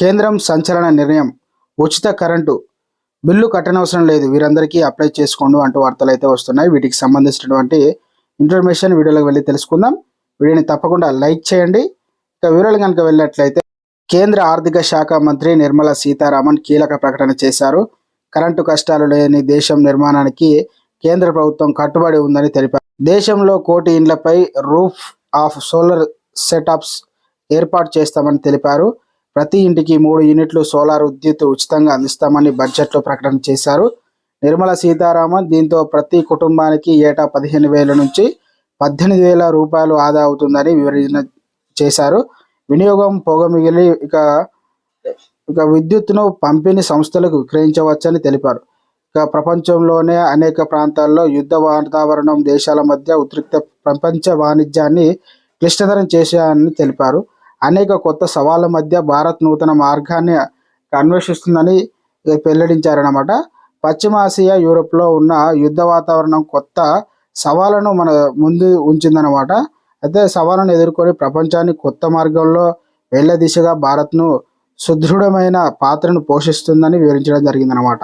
కేంద్రం సంచలన నిర్ణయం ఉచిత కరెంటు బిల్లు కట్టనవసరం లేదు వీరందరికీ అప్లై చేసుకోండి అంటూ వార్తలు అయితే వస్తున్నాయి. వీటికి సంబంధించినటువంటి ఇన్ఫర్మేషన్ వీడియోలోకి వెళ్ళి తెలుసుకుందాం. వీడియోని తప్పకుండా లైక్ చేయండి. ఇక వివరాలు కనుక వెళ్ళినట్లయితే కేంద్ర ఆర్థిక శాఖ మంత్రి నిర్మలా సీతారామన్ కీలక ప్రకటన చేశారు. కరెంటు కష్టాలు లేని దేశం నిర్మాణానికి కేంద్ర ప్రభుత్వం కట్టుబడి ఉందని తెలిపారు. దేశంలో కోటి ఇండ్లపై రూఫ్ ఆఫ్ సోలార్ సెటప్స్ ఏర్పాటు చేస్తామని తెలిపారు. ప్రతి ఇంటికి మూడు యూనిట్లు సోలార్ విద్యుత్ ఉచితంగా అందిస్తామని బడ్జెట్లో ప్రకటన చేశారు. నిర్మలా సీతారామన్ దీంతో ప్రతి కుటుంబానికి ఏటా పదిహేను వేల నుంచి పద్దెనిమిది వేల రూపాయలు ఆదా అవుతుందని వివరణ చేశారు. వినియోగం పొగ మిగిలి ఇక ఇక విద్యుత్తును పంపిణీ సంస్థలకు విక్రయించవచ్చని తెలిపారు. ఇక ప్రపంచంలోనే అనేక ప్రాంతాల్లో యుద్ధ వాతావరణం దేశాల మధ్య ఉద్రిక్త ప్రపంచ వాణిజ్యాన్ని క్లిష్టతరం చేశాయని తెలిపారు. అనేక కొత్త సవాళ్ళ మధ్య భారత్ నూతన మార్గాన్ని అన్వేషిస్తుందని వెల్లడించారనమాట పశ్చిమ ఆసియా యూరోప్లో ఉన్న యుద్ధ వాతావరణం కొత్త సవాళ్ళను మన ముందు ఉంచిందన్నమాట. అయితే సవాళ్ళను ఎదుర్కొని ప్రపంచాన్ని కొత్త మార్గంలో వెళ్ళే దిశగా భారత్ను సుదృఢమైన పాత్రను పోషిస్తుందని వివరించడం జరిగిందనమాట